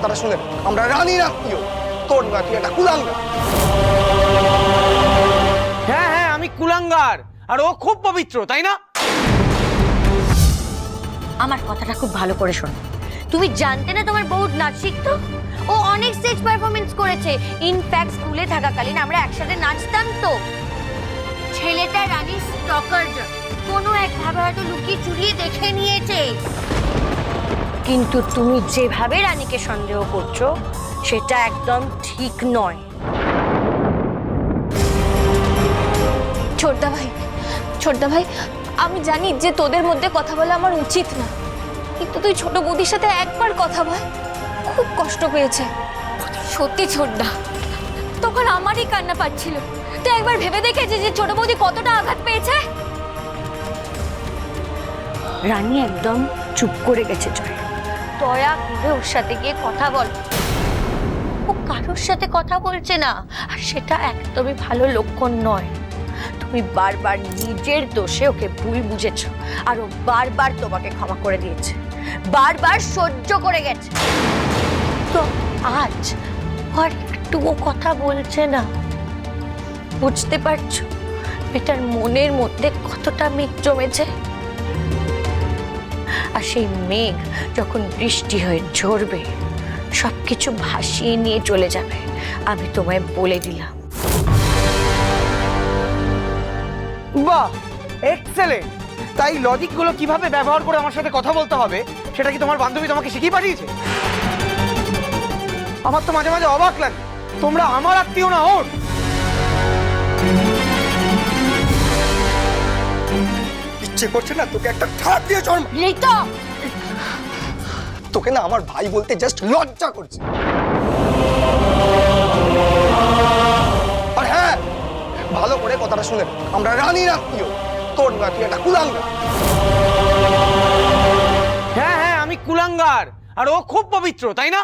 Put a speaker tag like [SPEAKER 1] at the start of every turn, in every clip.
[SPEAKER 1] কথাটা শুনে আমরা রানীর আত্মীয়। তোর না তুই একটা কুলাঙ্গা
[SPEAKER 2] হ্যাঁ হ্যাঁ আমি কুলাঙ্গার। আর ও খুব পবিত্র তাই না?
[SPEAKER 3] আমার কথাটা খুব ভালো করে শোনো। তুমি জানতে না তোমার বউ নাচ শিখতো? ও অনেক স্টেজ পারফরমেন্স করেছে। ইনফ্যাক্ট স্কুলে থাকাকালীন আমরা একসাথে নাচতাম তো। ছেলেটা রানী স্টকার কোনো এক একভাবে হয়তো লুকিয়ে চুরিয়ে দেখে নিয়েছে। কিন্তু তুমি যেভাবে রানীকে সন্দেহ করছ সেটা একদম ঠিক নয়।
[SPEAKER 4] ছোটদা ভাই ছোটদা ভাই আমি জানি যে তোদের মধ্যে কথা বলা আমার উচিত না। কিন্তু তুই ছোট বৌদির সাথে একবার কথা বল খুব কষ্ট পেয়েছে। সত্যি ছোটদা তখন আমারই কান্না পাচ্ছিল। তুই একবার ভেবে দেখেছিস যে ছোট বৌদি কতটা আঘাত পেয়েছে?
[SPEAKER 3] রানী একদম চুপ করে গেছে জয়। দয়া করে ওর সাথে গিয়ে কথা বল। ও কারোর সাথে কথা বলছে না, আর সেটা একদমই ভালো লক্ষণ নয়। তুমি বারবার নিজের দোষে ওকে ভুল বুঝেছ, আর ও বারবার তোমাকে ক্ষমা করে দিয়েছে। বারবার সহ্য করে গেছে। তো আজ আর একটুও কথা বলছে না। বুঝতে পারছ? এটার মনের মধ্যে কতটা মেঘ জমেছে? আর সেই মেঘ যখন বৃষ্টি হয়ে ঝরবে সব কিছু ভাসিয়ে নিয়ে চলে যাবে, আমি তোমায় বলে দিলাম।
[SPEAKER 2] বাহ এক্সেলেন্ট তাই লজিকগুলো কীভাবে ব্যবহার করে আমার সাথে কথা বলতে হবে, সেটা কি তোমার বান্ধবী তোমাকে শিখিয়ে পাঠিয়েছে? আমার তো মাঝে মাঝে অবাক লাগে। তোমরা আমার আত্মীয় না ওর?
[SPEAKER 1] ইচ্ছে করছে না তোকে একটা ঠাট দিয়ে চড়
[SPEAKER 3] রিতা!
[SPEAKER 1] তোকে না আমার ভাই বলতে জাস্ট লজ্জা করছে। আর হ্যাঁ ভালো করে কথাটা শুনে আমরা রানীর আত্মীয় তোর না তুই একটা কুলাঙ্গা
[SPEAKER 2] হ্যাঁ হ্যাঁ আমি কুলাঙ্গার আর ও খুব পবিত্র তাই না?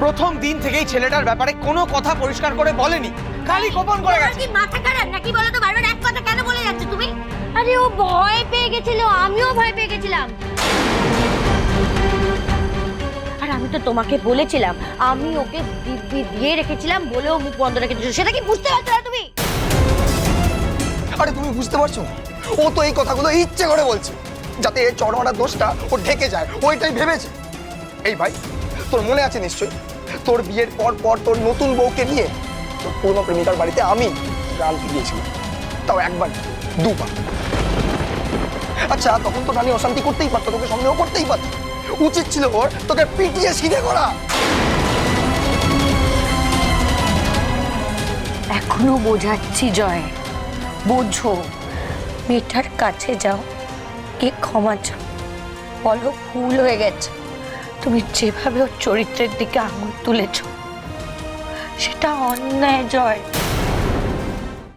[SPEAKER 2] প্রথম দিন থেকেই ছেলেটার ব্যাপারে কোনো কথা পরিষ্কার করে বলেনি। খালি গোপন করে গেছে।
[SPEAKER 3] কি মাথা খারাপ? নাকি বলো তো বারবার এক কথা কেন বলে যাচ্ছে তুমি? আরে ও ভয় পেয়ে গেছিল আমিও ভয় পেয়ে গেছিলাম। আর আমি তো তোমাকে বলেছিলাম আমি ওকে দিব্যি দিয়ে রেখেছিলাম বলেও মুখ বন্ধ রেখেছিল সেটা কি বুঝতে পারছ না তুমি?
[SPEAKER 1] আরে তুমি বুঝতে পারছ? ও তো এই কথাগুলো ইচ্ছে করে বলছে যাতে এই চড়মাটার দোষটা ও ঢেকে যায়। ও এটাই ভেবেছে। এই ভাই তোর মনে আছে নিশ্চয়ই? তোর বিয়ের পর পর তোর নতুন বউকে নিয়ে পুরনো প্রেমিকার বাড়িতে আমি গান গিয়েছিলাম। তাও একবার, দুবার। আচ্ছা তখন তো রানী অশান্তি করতেই পারতো, তোকে সন্দেহ করতেই পারতো। উচিত ছিল ওর তোকে পিটিয়ে সিধে করা।
[SPEAKER 3] এখনও বোঝাচ্ছি, জয়। বোঝো, মেয়েটার কাছে যাও, কে ক্ষমা চাও। বলো, ভুল হয়ে গেছে। তুমি যেভাবে ওর চরিত্রের দিকে আঙুল তুলেছ সেটা অন্যায় জয়।